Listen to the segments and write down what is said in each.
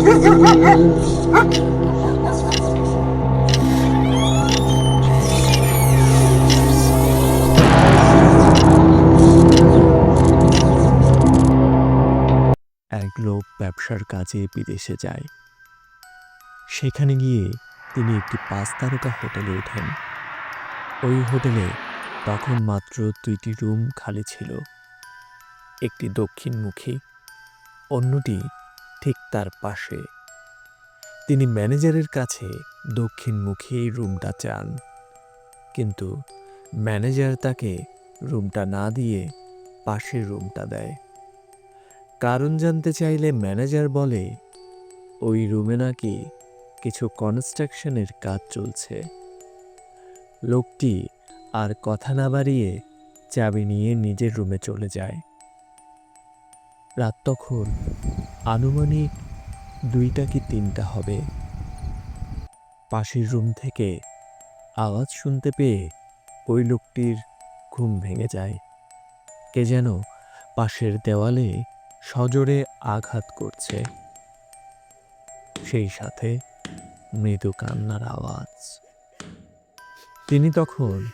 এক লোক ব্যবসার কাজে বিদেশে যায়। সেখানে গিয়ে তিনি একটি পাঁচ তারকা হোটেলে ওঠেন। ওই হোটেলে তখন মাত্র দুইটি রুম খালি ছিল। একটি দক্ষিণমুখী, অন্যটি ঠিক তার পাশে। তিনি ম্যানেজারের কাছে দক্ষিণমুখী রুমটা চান। কিন্তু ম্যানেজার তাকে রুমটা না দিয়ে পাশের রুমটা দেয়। কারণ জানতে চাইলে ম্যানেজার বলে, ওই রুমে নাকি কিছু কনস্ট্রাকশনের কাজ চলছে। লোকটি আর কথা না বাড়িয়ে চাবি নিয়ে নিজের রুমে চলে যায়। রাত তখন। আনুমানিক দুইটা কি তিনটা হবে। পাশের রুম থেকে আওয়াজ শুনতে পেয়ে ওই লোকটির ঘুম ভেঙে যায়। কে যেন পাশের দেওয়ালে সজোরে আঘাত করছে। সেই সাথে মৃদু কান্নার আওয়াজ। তিনি তখন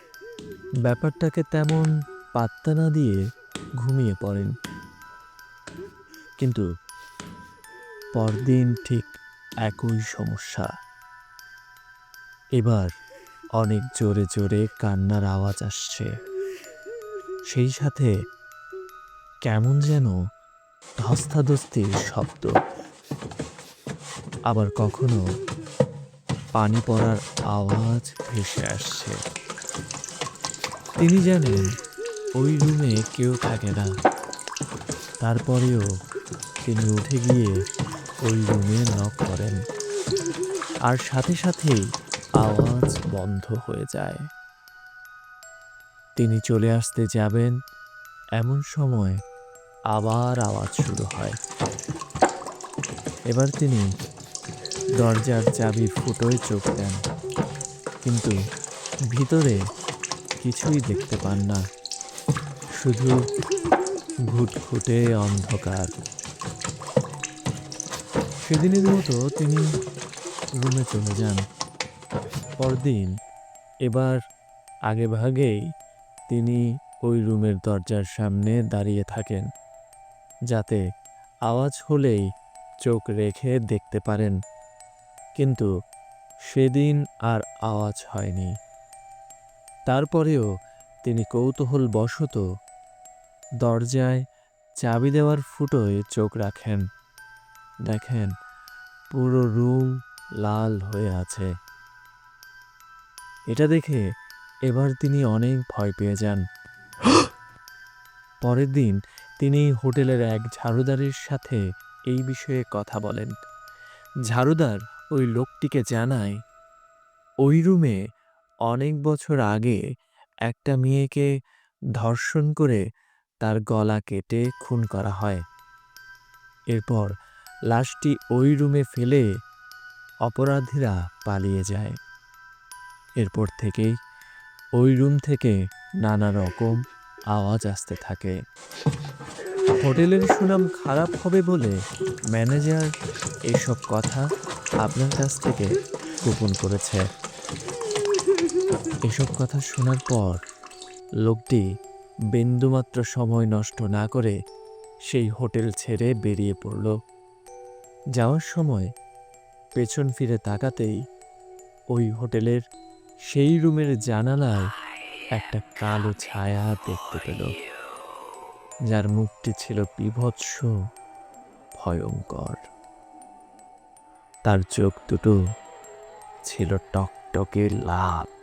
ব্যাপারটাকে তেমন পাত্তা না দিয়ে ঘুমিয়ে পড়েন। কিন্তু পরদিন ঠিক একই সমস্যা। এবার অনেক জোরে জোরে কান্নার আওয়াজ আসছে। সেই সাথে কেমন যেন ধস্তাধস্তির শব্দ। আবার কখনো পানি পড়ার আওয়াজ ভেসে আসছে। তিনি জানেন ওই রুমে কেউ থাকে না। তারপরেও তিনি উঠে গিয়ে ওই রুমে নক করেন। আর সাথে সাথেই আওয়াজ বন্ধ হয়ে যায়। তিনি চলে আসতে যাবেন, এমন সময় আবার আওয়াজ শুরু হয়। এবার তিনি দরজার চাবির ফুটোয় চোখ দেন, কিন্তু ভিতরে কিছুই দেখতে পান না। শুধু ঘুটঘুটে অন্ধকার। সেদিনের মতো তিনি রুমে চলে যান। পরদিন এবার আগে ভাগেই তিনি ওই রুমের দরজার সামনে দাঁড়িয়ে থাকেন, যাতে আওয়াজ হলেই চোখ রেখে দেখতে পারেন। কিন্তু সেদিন আর আওয়াজ হয়নি। তারপরেও তিনি কৌতূহল বশত দরজায় চাবি দেওয়ার ফুটোয় চোখ রাখেন। দেখেন, পুরো রুম লাল হয়ে আছে। এটা দেখে এবার তিনি অনেক ভয় পেয়ে যান। পরের দিন তিনি হোটেলের এক ঝাড়ুদারের সাথে এই বিষয়ে কথা বলেন। ঝাড়ুদার ওই লোকটিকে জানায়, ওই রুমে অনেক বছর আগে একটা মেয়েকে ধর্ষণ করে তার গলা কেটে খুন করা হয়। এরপর লাশটি ওই রুমে ফেলে অপরাধীরা পালিয়ে যায়। এরপর থেকেই ওই রুম থেকে নানা রকম আওয়াজ আসতে থাকে। হোটেলের সুনাম খারাপ হবে বলে ম্যানেজার এসব কথা আপনার কাছ থেকে গোপন করেছে। এসব কথা শোনার পর লোকটি বিন্দুমাত্র সময় নষ্ট না করে সেই হোটেল ছেড়ে বেরিয়ে পড়ল। যাওয়ার সময় পেছন ফিরে তাকাতেই ওই হোটেলের সেই রুমের জানালায় একটা কালো ছায়া দেখতে পেল, যার মুখটি ছিল বিভৎস, ভয়ঙ্কর। তার চোখ দুটো ছিল টকটকে লাল।